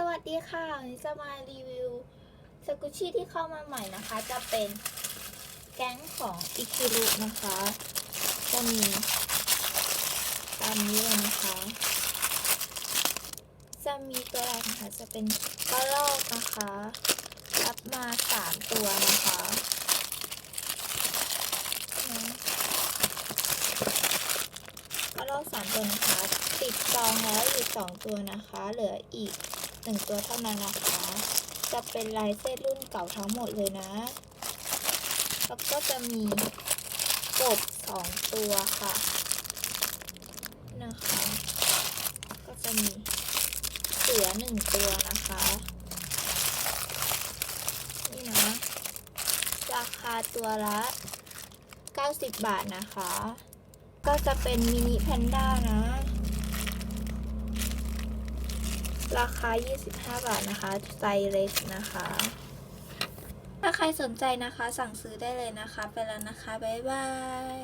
สวัสดีค่ะวันนี้จะมารีวิวสกุชชี่ที่เข้ามาใหม่นะคะ จะเป็นแก๊งของอิคิรุนะคะ จะมีตามนี้เลยนะคะ จะมีตัวแรกนะคะจะเป็นกระรอกนะคะ รับมาสามตัวนะคะกระรอกสามตัวนะคะ ติดจองแล้วอยู่สองตัวนะคะ เหลืออีก หนึ่งตัวเท่านั้นนะคะ จะเป็นลายเส้นรุ่นเก่าทั้งหมดเลยนะ แล้วก็จะมีกบสองตัวค่ะ นะคะ ก็จะมีเสือหนึ่งตัวนะคะ นี่นะ ราคาตัวละ 90 บาทนะคะ ก็จะเป็นมินิแพนด้านะ ราคา 25 บาทนะคะไซส์เล็กนะคะ ถ้าใครสนใจนะคะสั่งซื้อได้เลยนะคะ ไปแล้วนะคะ บ๊ายบาย